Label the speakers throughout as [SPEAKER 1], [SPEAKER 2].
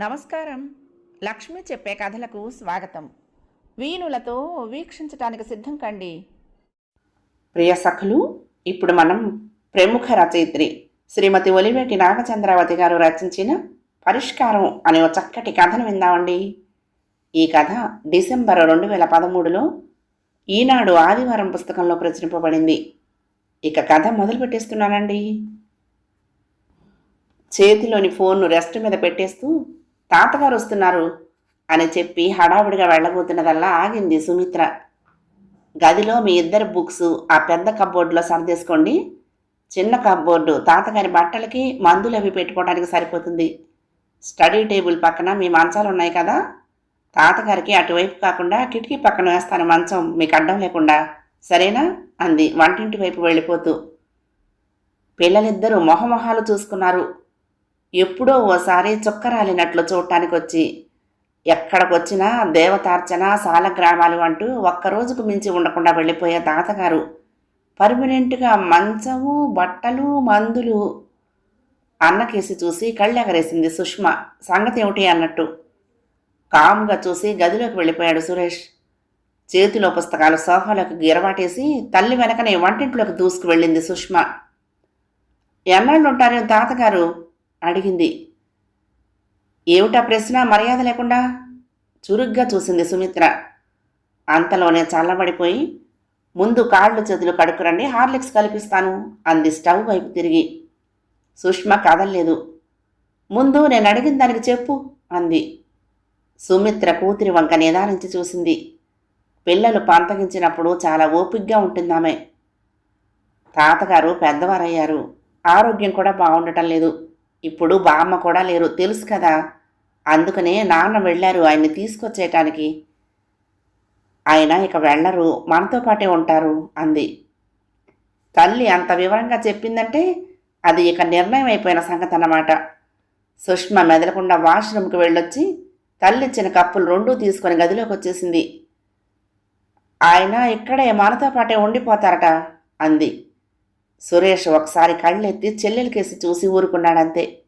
[SPEAKER 1] నమస్కారం. లక్ష్మి చెప్పే కథలకు స్వాగతం. వీణులతో వీక్షించటానికి సిద్ధం కండి.
[SPEAKER 2] ప్రియ సఖులు ఇప్పుడు మనం ప్రముఖ రచయిత్రి శ్రీమతి ఒలివేటి నాగచంద్రావతి గారు రచించిన పరిష్కారం అనే ఒక చక్కటి కథను విందామండి. ఈ కథ డిసెంబర్ రెండు వేల పదమూడులో ఈనాడు ఆదివారం పుస్తకంలో ప్రచురింపబడింది. ఇక కథ మొదలు పెట్టేస్తున్నానండి. చేతిలోని ఫోన్ను రెస్ట్ మీద పెట్టేస్తూ తాతగారు వస్తున్నారు అని చెప్పి హడావుడిగా వెళ్ళబోతున్నదల్లా ఆగింది సుమిత్ర. గదిలో మీ ఇద్దరు బుక్స్ ఆ పెద్ద కబోర్డులో సర్దేసుకోండి. చిన్న కబోర్డు తాతగారి బట్టలకి మందులు అవి పెట్టుకోవడానికి సరిపోతుంది. స్టడీ టేబుల్ పక్కన మీ మంచాలు ఉన్నాయి కదా? తాతగారికి అటువైపు కాకుండా కిటికీ పక్కన వేస్తాను మంచం మీకు అడ్డం లేకుండా. సరేనా? అంది వంటింటి వైపు వెళ్ళిపోతూ. పిల్లలిద్దరూ మొహమొహాలు చూసుకున్నారు. ఎప్పుడో ఓసారి చుక్కరాలినట్లు చూడటానికి వచ్చి ఎక్కడికొచ్చినా దేవతార్చన సాలగ్రామాలు అంటూ ఒక్కరోజుకు మించి ఉండకుండా వెళ్ళిపోయే తాతగారు. పర్మనెంట్గా మంచము బట్టలు మందులు అన్నకేసి చూసి కళ్ళెగరేసింది సుష్మ. సంగతి ఏమిటి అన్నట్టు కామ్గా చూసి గదిలోకి వెళ్ళిపోయాడు సురేష్. చేతిలో పుస్తకాలు సోఫాలోకి గిరవాటేసి తల్లి వెనకనే వంటింట్లోకి దూసుకు వెళ్ళింది సుష్మ. ఎన్నాళ్ళు ఉంటారు తాతగారు? అడిగింది. ఏమిటా ప్రశ్న? మర్యాద లేకుండా? చురుగ్గా చూసింది సుమిత్ర. అంతలోనే చల్లబడిపోయి ముందు కాళ్ళు చేతులు కడుక్కురండి హార్లిక్స్ కల్పిస్తాను అంది స్టవ్ వైపు తిరిగి. సుష్మ కదల్లేదు. ముందు నేను అడిగిన దానికి చెప్పు అంది. సుమిత్ర కూతురి వంక నిదానించి చూసింది. పిల్లలు పంతగించినప్పుడు చాలా ఓపిగ్గా ఉంటుందామె. తాతగారు పెద్దవారయ్యారు. ఆరోగ్యం కూడా బాగుండటం లేదు. ఇప్పుడు బామ్మ కూడా లేరు. తెలుసు కదా? అందుకనే నాన్న వెళ్ళారు ఆయన్ని తీసుకొచ్చేయటానికి. ఆయన ఇక వెళ్ళరు. మనతో పాటే ఉంటారు అంది. తల్లి అంత వివరంగా చెప్పిందంటే అది ఇక నిర్ణయం అయిపోయిన సంగతి అన్నమాట. సుష్మ మెదలకుండా వాష్రూమ్కి వెళ్ళొచ్చి తల్లిచ్చిన కప్పులు రెండూ తీసుకొని గదిలోకి వచ్చేసింది. ఆయన ఇక్కడే మనతో పాటే ఉండిపోతారట అంది. సురేష్ ఒకసారి కళ్ళెత్తి చెల్లెలికేసి చూసి ఊరుకున్నాడంతే.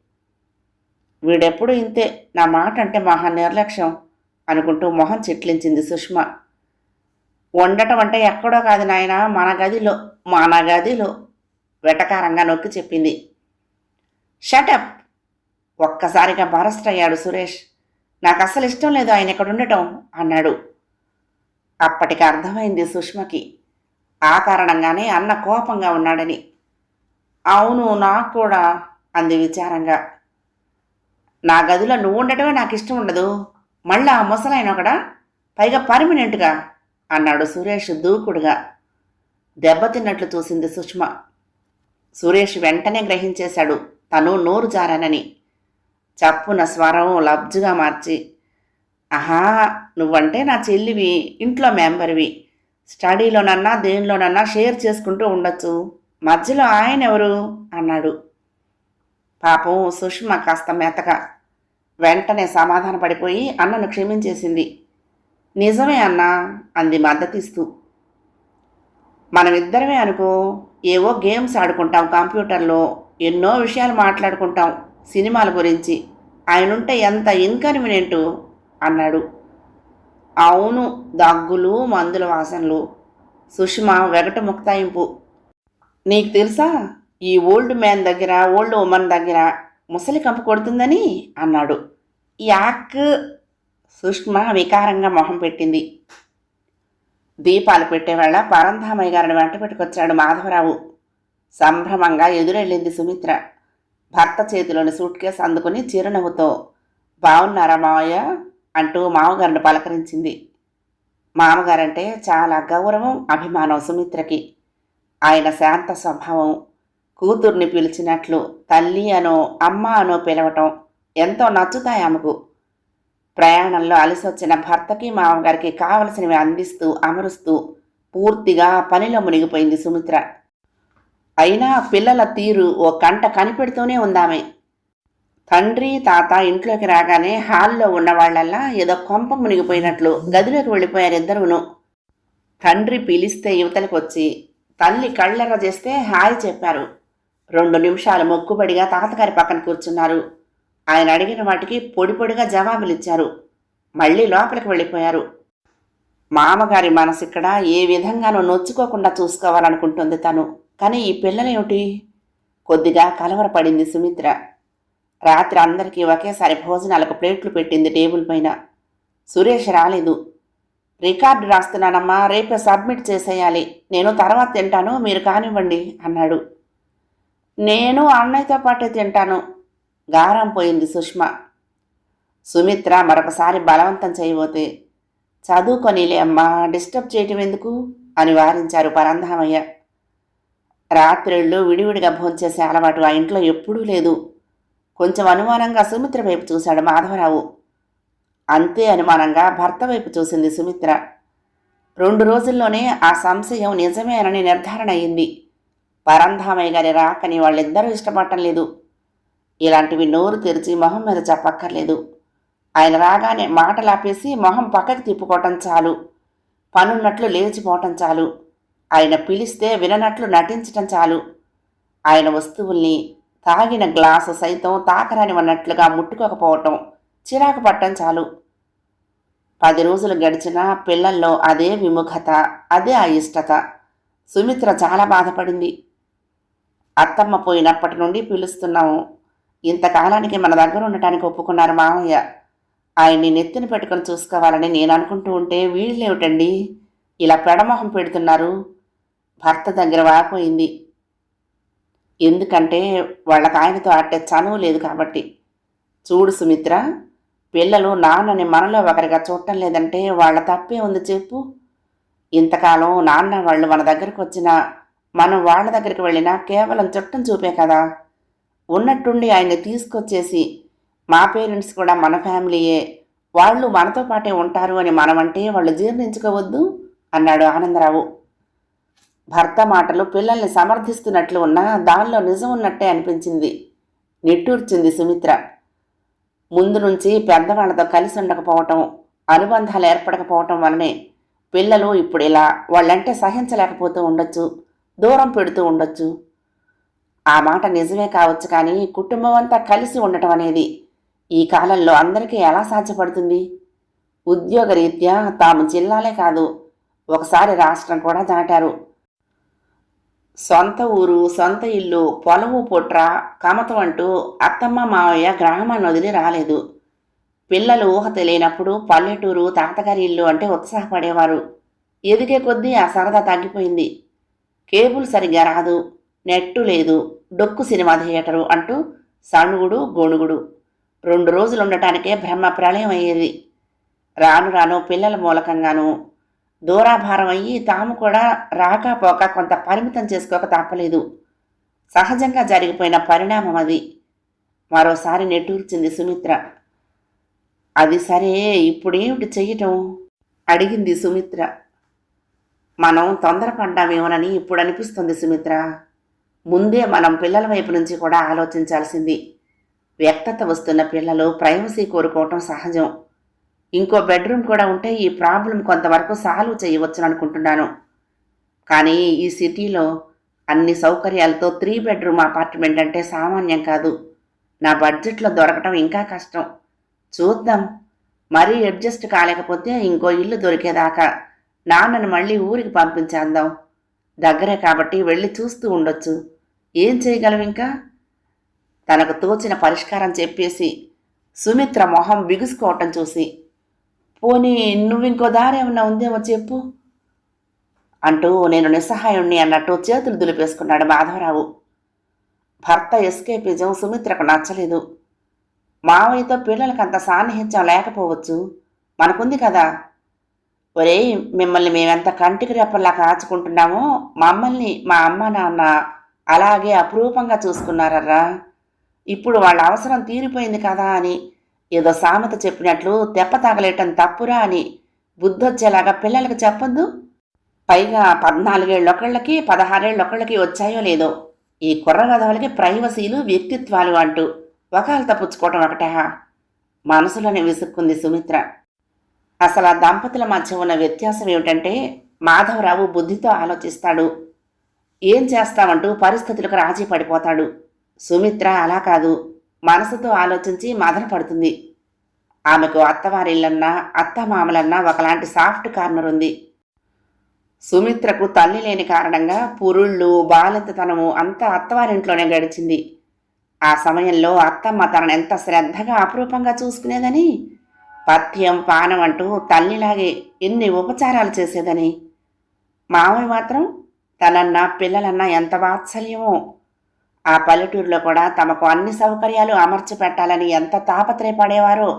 [SPEAKER 2] వీడెప్పుడు ఇంతే నా మాట అంటే మహా నిర్లక్ష్యం అనుకుంటూ మొహం చెట్లించింది సుష్మ. వండటం అంటే ఎక్కడో కాదు నాయన మన గదిలో మన గదిలో వెటకారంగా నొక్కి చెప్పింది. షటప్ ఒక్కసారిగా బరస్ట్ అయ్యాడు సురేష్. నాకు అస్సలు ఇష్టం లేదు ఆయన ఇక్కడ ఉండటం అన్నాడు. అప్పటికి అర్థమైంది సుష్మకి. ఆ కారణంగానే అన్న కోపంగా ఉన్నాడని. అవును నాకు కూడా అంది విచారంగా. నా గదిలో నువ్వు ఉండటమే నాకు ఇష్టం ఉండదు. మళ్ళా ఆ ముసలాయన ఒకడా? పైగా పర్మనెంట్గా అన్నాడు సురేష్ దూకుడుగా. దెబ్బతిన్నట్లు చూసింది సుష్మ. సురేష్ వెంటనే గ్రహించేశాడు తను నోరు జారానని. చప్పున స్వరం లబ్జుగా మార్చి ఆహా నువ్వంటే నా చెల్లివి ఇంట్లో మెంబర్వి. స్టడీలోనన్నా దేనిలోనన్నా షేర్ చేసుకుంటూ ఉండొచ్చు. మధ్యలో ఆయన ఎవరు? అన్నాడు. పాపం సుష్మ కాస్త మెతక వెంటనే సమాధాన పడిపోయి అన్నను క్షమించేసింది. నిజమే అన్నా అంది మద్దతిస్తూ. మనమిద్దరమే అనుకో ఏవో గేమ్స్ ఆడుకుంటాం కంప్యూటర్లో ఎన్నో విషయాలు మాట్లాడుకుంటాం సినిమాల గురించి. ఆయనుంటే ఎంత ఇన్కన్వీనియంటు? అన్నాడు. అవును దగ్గులు మందుల వాసనలు. సుష్మ వెగట ముక్తాయింపు. నీకు తెలుసా? ఈ ఓల్డ్ మ్యాన్ దగ్గర ఓల్డ్ ఉమెన్ దగ్గర ముసలి కంపు కొడుతుందని అన్నాడు. యాక్ సుష్మ వికారంగా మొహం పెట్టింది. దీపాలు పెట్టేవాళ్ళ పరంధామయ్య గారిని వెంట పెట్టుకొచ్చాడు మాధవరావు. సంభ్రమంగా ఎదురెళ్ళింది సుమిత్ర. భర్త చేతిలోని సూట్ కేసు అందుకుని చిరునవ్వుతో బాగున్నారా మావయ్య? అంటూ మామగారిని పలకరించింది. మామగారంటే చాలా గౌరవం అభిమానం సుమిత్రకి. ఆయన శాంత స్వభావం కూతుర్ని పిలిచినట్లు తల్లి అనో అమ్మ అనో పిలవటం ఎంతో నచ్చుతాయి ఆమెకు. ప్రయాణంలో అలసొచ్చిన భర్తకి మామగారికి కావలసినవి అందిస్తూ అమరుస్తూ పూర్తిగా పనిలో మునిగిపోయింది సుమిత్ర. అయినా పిల్లల తీరు ఓ కంట కనిపెడుతూనే ఉందామే. తండ్రి తాత ఇంట్లోకి రాగానే హాల్లో ఉన్న వాళ్ళల్లా ఏదో కొంప మునిగిపోయినట్లు గదిలోకి వెళ్ళిపోయారు ఇద్దరును. తండ్రి పిలిస్తే యువతలకు వచ్చి తల్లి కళ్ళెర్ర చేస్తే హాయ్ చెప్పారు. రెండు నిమిషాలు మొక్కుబడిగా తాతగారి పక్కన కూర్చున్నారు. ఆయన అడిగిన వాటికి పొడి పొడిగా జవాబులిచ్చారు. మళ్ళీ లోపలికి వెళ్ళిపోయారు. మామగారి మనసు ఇక్కడ ఏ విధంగానూ నొచ్చుకోకుండా చూసుకోవాలనుకుంటుంది తను. కానీ ఈ పిల్లలేమిటి? కొద్దిగా కలవరపడింది సుమిత్ర. రాత్రి అందరికీ ఒకేసారి భోజనాలకు ప్లేట్లు పెట్టింది టేబుల్ పైన. సురేష్ రాలేదు. రికార్డు రాస్తున్నానమ్మా రేపే సబ్మిట్ చేసేయాలి. నేను తర్వాత తింటాను మీరు కానివ్వండి అన్నాడు. నేను అన్నయ్యతో పాటే తింటాను. గారం పోయింది సుష్మ. సుమిత్ర మరొకసారి బలవంతం చేయబోతే చదువుకొనిలే అమ్మా డిస్టర్బ్ చేయటం ఎందుకు? అని వారించారు పరంధామయ్య. రాత్రిళ్ళు విడివిడిగా భోంచేసే అలవాటు ఆ ఇంట్లో ఎప్పుడూ లేదు. కొంచెం అనుమానంగా సుమిత్ర వైపు చూశాడు మాధవరావు. అంతే అనుమానంగా భర్త వైపు చూసింది సుమిత్ర. రెండు రోజుల్లోనే ఆ సంశయం నిజమేనని నిర్ధారణ అయింది. పరంధామయ్య గారి రాకని వాళ్ళిద్దరూ ఇష్టపడటం లేదు. ఇలాంటివి నోరు తెరిచి మొహం మీద చెప్పక్కర్లేదు. ఆయన రాగానే మాటలు ఆపేసి మొహం పక్కకి తిప్పుకోవటం చాలు. పనున్నట్లు లేచిపోవటం చాలు. ఆయన పిలిస్తే విననట్లు నటించటం చాలు. ఆయన వస్తువుల్ని తాగిన గ్లాసు సైతం తాకరాని ఉన్నట్లుగా ముట్టుకోకపోవటం చిరాకు పట్టం చాలు. పది రోజులు గడిచినా పిల్లల్లో అదే విముఖత అదే అయిష్టత. సుమిత్ర చాలా బాధపడింది. అత్తమ్మ పోయినప్పటి నుండి పిలుస్తున్నాము. ఇంతకాలానికి మన దగ్గర ఉండటానికి ఒప్పుకున్నారు మామయ్య. ఆయన్ని నెత్తిన పెట్టుకొని చూసుకోవాలని నేను అనుకుంటూ ఉంటే వీళ్ళేమిటండి? ఇలా పెడమొహం పెడుతున్నారు. భర్త దగ్గర వాపోయింది. ఎందుకంటే వాళ్ళకి ఆయనతో ఆడే చనువు లేదు కాబట్టి. చూడు సుమిత్ర పిల్లలు నాన్నని మనలో ఒకరిగా చూడటం లేదంటే వాళ్ళ తప్పే ఉంది చెప్పు. ఇంతకాలం నాన్న వాళ్ళు మన దగ్గరకు వచ్చినా మనం వాళ్ళ దగ్గరికి వెళ్ళినా కేవలం చుట్టం చూపే కదా. ఉన్నట్టుండి ఆయన్ని తీసుకొచ్చేసి మా పేరెంట్స్ కూడా మన ఫ్యామిలీయే వాళ్ళు మనతో పాటే ఉంటారు అని మనమంటే వాళ్ళు జీర్ణించుకోవద్దు అన్నాడు ఆనందరావు. భర్త మాటలు పిల్లల్ని సమర్థిస్తున్నట్లు ఉన్నా దానిలో నిజం ఉన్నట్టే అనిపించింది. నిట్టూర్చింది సుమిత్ర. ముందు నుంచి పెద్దవాళ్ళతో కలిసి ఉండకపోవటం అనుబంధాలు ఏర్పడకపోవటం వలనే పిల్లలు ఇప్పుడు ఇలా వాళ్ళంటే సహించలేకపోతూ ఉండొచ్చు దూరం పెడుతూ ఉండొచ్చు. ఆ మాట నిజమే కావచ్చు కానీ కుటుంబం అంతా కలిసి ఉండటం అనేది ఈ కాలంలో అందరికీ ఎలా సాధ్యపడుతుంది? ఉద్యోగరీత్యా తాము జిల్లాలే కాదు ఒకసారి రాష్ట్రం కూడా దాటారు. సొంత ఊరు సొంత ఇల్లు పొలము పుట్ర కమతం అంటూ అత్తమ్మ మావయ్య గ్రామాన్ని వదిలి రాలేదు. పిల్లలు ఊహ తెలియనప్పుడు పల్లెటూరు తాతగారి ఇల్లు అంటే ఉత్సాహపడేవారు. ఎదిగే కొద్దీ ఆ సరదా తగ్గిపోయింది. కేబుల్ సరిగ్గా రాదు నెట్టు లేదు డొక్కు సినిమా థియేటరు అంటూ సణుగుడు గొణుగుడు. రెండు రోజులు ఉండటానికే బ్రహ్మ ప్రళయం అయ్యేది. రాను రాను పిల్లల మూలకంగాను దూరాభారం అయ్యి తాము కూడా రాకపోక కొంత పరిమితం చేసుకోక తప్పలేదు. సహజంగా జరిగిపోయిన పరిణామం అది. మరోసారి నెట్టూర్చింది సుమిత్ర. అది సరే ఇప్పుడేమిటి చెయ్యటం? అడిగింది సుమిత్ర. మనం తొందరపడ్డామేమోనని ఇప్పుడు అనిపిస్తుంది సుమిత్ర. ముందే మనం పిల్లల వైపు నుంచి కూడా ఆలోచించాల్సింది. వ్యక్తత వస్తున్న పిల్లలు ప్రైవసీ కోరుకోవటం సహజం. ఇంకో బెడ్రూమ్ కూడా ఉంటే ఈ ప్రాబ్లం కొంతవరకు సాల్వ్ చేయవచ్చు అనుకుంటున్నాను. కానీ ఈ సిటీలో అన్ని సౌకర్యాలతో త్రీ బెడ్రూమ్ అపార్ట్మెంట్ అంటే సామాన్యం కాదు. నా బడ్జెట్లో దొరకటం ఇంకా కష్టం. చూద్దాం. మరీ అడ్జస్ట్ కాలేకపోతే ఇంకో ఇల్లు దొరికేదాకా నాన్నను మళ్ళీ ఊరికి పంపించేద్దాం. దగ్గరే కాబట్టి వెళ్ళి చూస్తూ ఉండొచ్చు. ఏం చేయగలం ఇంకా? తనకు తోచిన పరిష్కారం చెప్పేసి సుమిత్ర మొహం బిగుసుకోవటం చూసి పోనీ నువ్వు ఇంకో దారి ఏమన్నా ఉందేమో చెప్పు. అంటూ నేను నిస్సహాయుణ్ణి అన్నట్టు చేతులు దులిపేసుకున్నాడు మాధవరావు. భర్త ఎస్కేపిజం సుమిత్రకు నచ్చలేదు. మావయ్యతో పిల్లలకి అంత సాన్నిహిత్యం లేకపోవచ్చు. మనకుంది కదా. ఒరే మిమ్మల్ని మేమెంత కంటికి రెప్పల్లా కాచుకుంటున్నామో మమ్మల్ని మా అమ్మ నాన్న అలాగే అపురూపంగా చూసుకున్నారర్రా. ఇప్పుడు వాళ్ళ అవసరం తీరిపోయింది కదా అని ఏదో సామెత చెప్పినట్లు తెప్ప తగలేయటం తప్పురా అని బుద్ధొచ్చేలాగా పిల్లలకు చెప్పొద్దు. పైగా పద్నాలుగేళ్ళొకళ్ళకి పదహారేళ్ళొకళ్ళకి వచ్చాయో లేదో ఈ కుర్రగదవలకి ప్రైవసీలు వ్యక్తిత్వాలు అంటూ వకాలత పుచ్చుకోవటం ఒకటే మనసులోనే విసుక్కుంది సుమిత్ర. అసలు ఆ దంపతుల మధ్య ఉన్న వ్యత్యాసం ఏమిటంటే మాధవరావు బుద్ధితో ఆలోచిస్తాడు. ఏం చేస్తామంటూ పరిస్థితులకు రాజీ పడిపోతాడు. సుమిత్ర అలా కాదు. మనసుతో ఆలోచించి మదన పడుతుంది. ఆమెకు అత్తవారిల్లన్నా అత్తమామలన్నా ఒకలాంటి సాఫ్ట్ కార్నర్ ఉంది. సుమిత్రకు తల్లి లేని కారణంగా పురుళ్ళు బాలింతతనము అంతా అత్తవారింట్లోనే గడిచింది. ఆ సమయంలో అత్తమ్మ తనను ఎంత శ్రద్ధగా అపురూపంగా చూసుకునేదని పథ్యం పానం అంటూ తల్లిలాగే ఎన్ని ఉపచారాలు చేసేదని. మామయ్య మాత్రం తనన్నా పిల్లలన్నా ఎంత వాత్సల్యమో. ఆ పల్లెటూరులో కూడా తమకు అన్ని సౌకర్యాలు అమర్చి పెట్టాలని ఎంత తాపత్రయపడేవారో.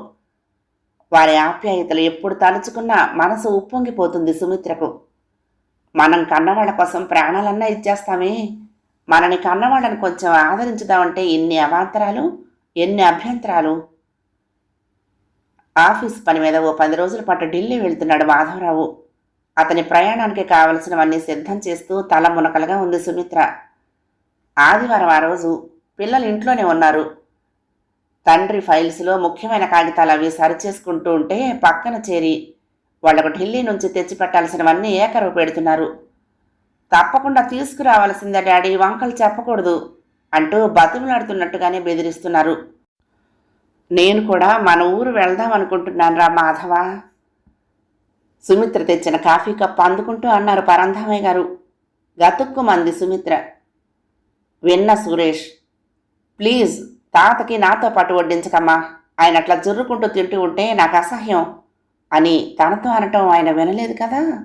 [SPEAKER 2] వారి ఆప్యాయతలు ఎప్పుడు తలుచుకున్నా మనసు ఉప్పొంగిపోతుంది సుమిత్రకు. మనం కన్నవాళ్ళ కోసం ప్రాణాలన్నా ఇచ్చేస్తామే. మనని కన్నవాళ్ళని కొంచెం ఆదరించుదామంటే ఎన్ని అవాంతరాలు ఎన్ని అభ్యంతరాలు. ఆఫీస్ పని మీద ఓ పది రోజుల పాటు ఢిల్లీ వెళ్తున్నాడు మాధవరావు. అతని ప్రయాణానికి కావలసినవన్నీ సిద్ధం చేస్తూ తల మునకలుగా ఉంది సుమిత్ర. ఆదివారం ఆ రోజు పిల్లలు ఇంట్లోనే ఉన్నారు. తండ్రి ఫైల్స్లో ముఖ్యమైన కాగితాలు అవి సరిచేసుకుంటూ ఉంటే పక్కన చేరి వాళ్ళకు ఢిల్లీ నుంచి తెచ్చిపెట్టాల్సినవన్నీ ఏకరువు పెడుతున్నారు. తప్పకుండా తీసుకురావాల్సిందే డాడీ వంకలు చెప్పకూడదు అంటూ బతుములాడుతున్నట్టుగానే బెదిరిస్తున్నారు. నేను కూడా మన ఊరు వెళ్దాం అనుకుంటున్నాను రా మాధవ. సుమిత్ర తెచ్చిన కాఫీ కప్ అందుకుంటూ అన్నారు పరంధామయ్య గారు. గతుక్కు మంది సుమిత్ర. విన్న సురేష్ ప్లీజ్ తాతకి నాతో పాటు వడ్డించకమ్మా. ఆయన అట్లా జుర్రుకుంటూ తింటూ ఉంటే నాకు అసహ్యం అని తనతో అనటం ఆయన వినలేదు కదా.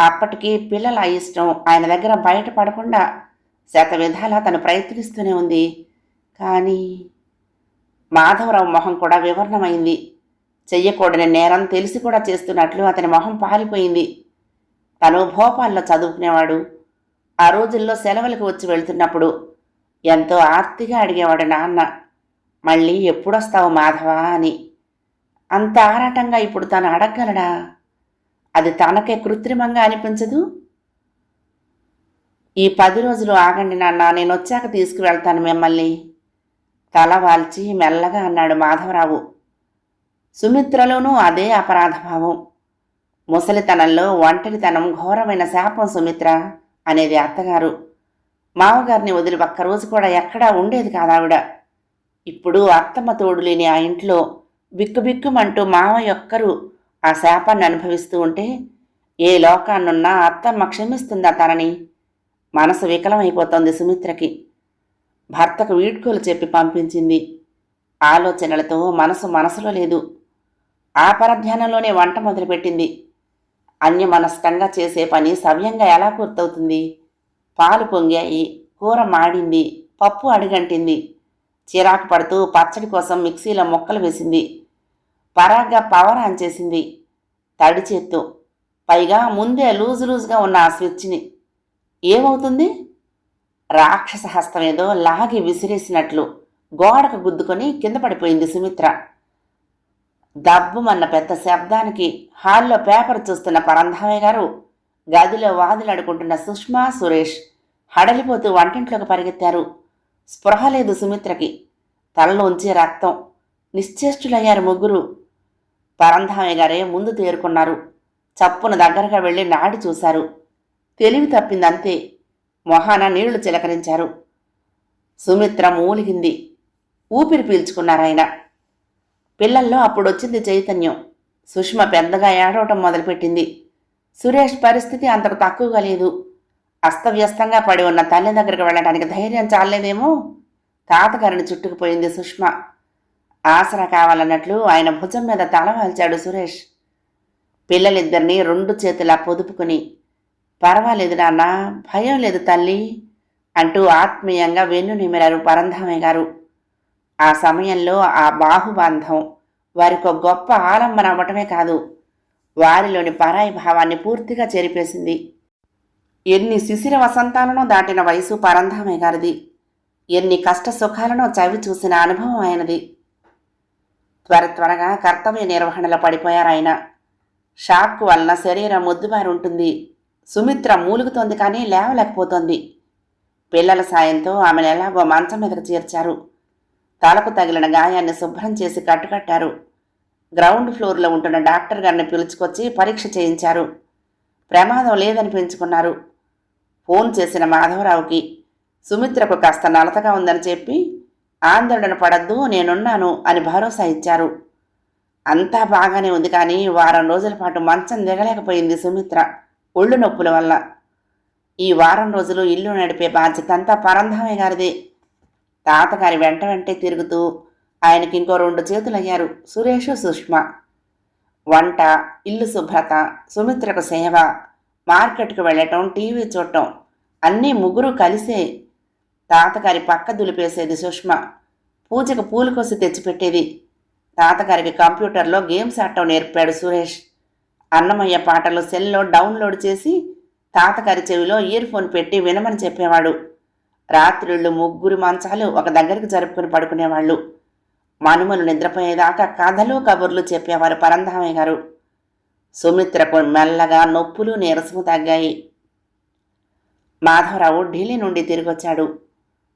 [SPEAKER 2] అప్పటికి పిల్లల ఇష్టం ఆయన దగ్గర బయటపడకుండా శత విధాలా తను ప్రయత్నిస్తూనే ఉంది. కానీ మాధవరావు మొహం కూడా వివరణమైంది. చెయ్యకూడని నేరం తెలిసి కూడా చేస్తున్నట్లు అతని మొహం పారిపోయింది. తను భోపాల్లో చదువుకునేవాడు. ఆ రోజుల్లో సెలవులకు వచ్చి వెళ్తున్నప్పుడు ఎంతో ఆర్తిగా అడిగేవాడు నాన్న మళ్ళీ ఎప్పుడొస్తావు మాధవా? అని. అంత ఆరాటంగా ఇప్పుడు తను అడగగలడా? అది తనకే కృత్రిమంగా అనిపించదు? ఈ పది రోజులు ఆగండి నాన్న నేను వచ్చాక తీసుకువెళ్తాను మిమ్మల్ని. తల వాల్చి మెల్లగా అన్నాడు మాధవరావు. సుమిత్రలోనూ అదే అపరాధభావం ముసలితనంలో ఒంటరితనం ఘోరమైన శాపం సుమిత్ర. అనేది అత్తగారు. మామగారిని వదిలి ఒక్కరోజు కూడా ఎక్కడా ఉండేది కాదావిడ ఇప్పుడు అత్తమ్మ తోడు లేని ఆ ఇంట్లో బిక్కుబిక్కుమంటూ మామయ్య ఒక్కరు ఆ శాపాన్ని అనుభవిస్తూ ఉంటే ఏ లోకాన్నున్నా అత్తమ్మ క్షమిస్తుందా తనని? మనసు వికలమైపోతోంది సుమిత్రకి. భర్తకు వీడ్కోలు చెప్పి పంపించింది. ఆలోచనలతో మనసు మనసులో లేదు. ఆ పరధ్యానంలోనే వంట మొదలుపెట్టింది. అన్యమనస్కంగా చేసే పని సవ్యంగా ఎలా పూర్తవుతుంది? పాలు పొంగాయి కూర మాడింది పప్పు అడిగంటింది. చిరాకు పడుతూ పచ్చడి కోసం మిక్సీలో ముక్కలు వేసింది. పరాగ్గా పవర్ ఆన్ చేసింది. తడి చేత్తో. పైగా ముందే లూజు లూజుగా ఉన్న ఆ స్విచ్ని. ఏమవుతుంది? రాక్షస హస్తమేదో ఏదో లాగి విసిరేసినట్లు గోడకు గుద్దుకొని కింద పడిపోయింది సుమిత్ర. దబ్బుమన్న పెద్ద శబ్దానికి హాల్లో పేపర్ చూస్తున్న పరంధామయ్య గారు గదిలో వాదులాడుకుంటున్న సుష్మా సురేష్ హడలిపోతూ వంటింట్లోకి పరిగెత్తారు. స్పృహ లేదు సుమిత్రకి. తలలోంచి రక్తం. నిశ్చేష్టులయ్యారు ముగ్గురు. పరంధామయ్య గారే ముందు తేరుకున్నారు. చప్పున దగ్గరగా వెళ్ళి నాడి చూశారు. తెలివి తప్పిందంతే. మొహాన నీళ్ళు చిలకరించారు. సుమిత్ర మూలిగింది. ఊపిరి పీల్చుకున్నారాయన. పిల్లల్లో అప్పుడొచ్చింది చైతన్యం. సుష్మ పెద్దగా ఏడవటం మొదలుపెట్టింది. సురేష్ పరిస్థితి అంతకు తక్కువగా లేదు. అస్తవ్యస్తంగా పడి ఉన్న తల్లి దగ్గరికి వెళ్ళడానికి ధైర్యం చాలేదేమో తాతగారిని చుట్టుకుపోయింది సుష్మ. ఆసరా కావాలన్నట్లు ఆయన భుజం మీద తలవాల్చాడు సురేష్. పిల్లలిద్దరినీ రెండు చేతులా పొదుపుకుని పర్వాలేదు నాన్న భయం లేదు తల్లి అంటూ ఆత్మీయంగా వెన్ను నిమిరారు పరంధామయ్య గారు. ఆ సమయంలో ఆ బాహుబంధం వారికి ఒక గొప్ప ఆలంబన అవ్వటమే కాదు. వారిలోని పరాయి భావాన్ని పూర్తిగా చెరిపేసింది. ఎన్ని శిశిర వసంతాలను దాటిన వయసు పరంధామయ్య గారిది. ఎన్ని కష్ట సుఖాలను చవి చూసిన అనుభవం ఆయనది. త్వర త్వరగా కర్తవ్య నిర్వహణలో పడిపోయారు ఆయన. షాక్ వలన శరీరం ముద్దుబారి ఉంటుంది. సుమిత్ర మూలుగుతోంది కానీ లేవలేకపోతోంది. పిల్లల సాయంతో ఆమెను ఎలాగో మంచం మీదకు చేర్చారు. తలకు తగిలిన గాయాన్ని శుభ్రం చేసి కట్టుకట్టారు. గ్రౌండ్ ఫ్లోర్లో ఉంటున్న డాక్టర్ గారిని పిలుచుకొచ్చి పరీక్ష చేయించారు. ప్రమాదం లేదని పెంచుకున్నారు ఫోన్ చేసిన మాధవరావుకి సుమిత్రకు కాస్త నలతగా ఉందని చెప్పి ఆందోళన పడద్దు నేనున్నాను అని భరోసా ఇచ్చారు. అంతా బాగానే ఉంది కానీ వారం రోజుల పాటు మంచం దిగలేకపోయింది సుమిత్ర ఒళ్ళు నొప్పుల వల్ల. ఈ వారం రోజులు ఇల్లు నడిపే బాధ్యత అంతా పరంధామయ్య గారిదే. తాతగారి వెంట వెంటే తిరుగుతూ ఆయనకి ఇంకో రెండు చేతులయ్యారు సురేష్ సుష్మ. వంట ఇల్లు శుభ్రత సుమిత్రకు సేవ మార్కెట్కు వెళ్ళటం టీవీ చూడటం అన్నీ ముగ్గురు కలిసే తాతగారి పక్క దులిపేసేది సుష్మ. పూజకు పూలు కోసి తెచ్చిపెట్టేది. తాతగారికి కంప్యూటర్లో గేమ్స్ ఆడటం నేర్పాడు సురేష్. అన్నమయ్య పాటలు సెల్లో డౌన్లోడ్ చేసి తాతగారి చెవిలో ఇయర్ ఫోన్ పెట్టి వినమని చెప్పేవాడు. రాత్రిళ్ళు ముగ్గురు మంచాలు ఒక దగ్గరికి జరుపుకుని పడుకునేవాళ్ళు. మనుమలు నిద్రపోయేదాకా కథలు కబుర్లు చెప్పేవారు పరంధామయ్య గారు. సుమిత్రకు మెల్లగా నొప్పులు నీరసము తగ్గాయి. మాధవరావు ఢిల్లీ నుండి తిరిగొచ్చాడు.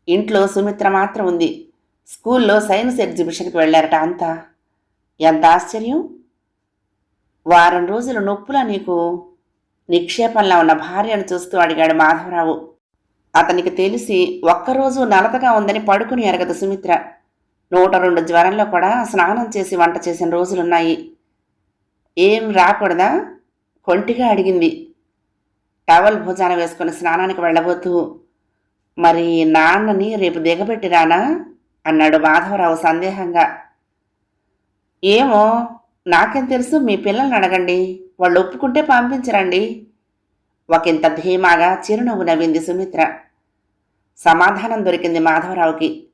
[SPEAKER 2] ఇంట్లో సుమిత్ర మాత్రం ఉంది. స్కూల్లో సైన్స్ ఎగ్జిబిషన్కి వెళ్ళారట అంతా. ఎంత ఆశ్చర్యం! వారం రోజులు నొప్పులా నీకు? నిక్షేపంలా ఉన్న భార్యను చూస్తూ అడిగాడు మాధవరావు. అతనికి తెలిసి ఒక్కరోజు నలతగా ఉందని పడుకుని ఎరగదు సుమిత్ర. నూట రెండు జ్వరంలో కూడా స్నానం చేసి వంట చేసిన రోజులున్నాయి. ఏం రాకూడదా? కొంటిగా అడిగింది. టవల్ భుజాన వేసుకుని స్నానానికి వెళ్ళబోతూ మరి నాన్నని రేపు దిగబెట్టి రానా? అన్నాడు మాధవరావు సందేహంగా. ఏమో నాకేం తెలుసు మీ పిల్లల్ని అడగండి. వాళ్ళు ఒప్పుకుంటే పంపించరండి. ఒకంత ధీమాగా చిరునవ్వు నవ్వింది సుమిత్ర. సమాధానం దొరికింది మాధవరావుకి.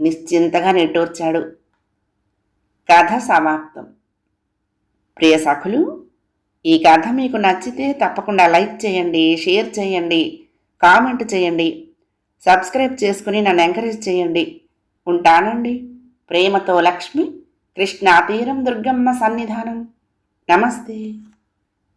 [SPEAKER 2] నిశ్చింతగా నిట్టూర్చాడు. కథ సమాప్తం. ప్రియ సఖులు ఈ కథ మీకు నచ్చితే తప్పకుండా లైక్ చేయండి షేర్ చేయండి కామెంట్ చేయండి సబ్స్క్రైబ్ చేసుకుని నన్ను ఎంకరేజ్ చేయండి. ఉంటానండి. ప్రేమతో లక్ష్మి కృష్ణా తీరం దుర్గమ్మ సన్నిధానం. నమస్తే.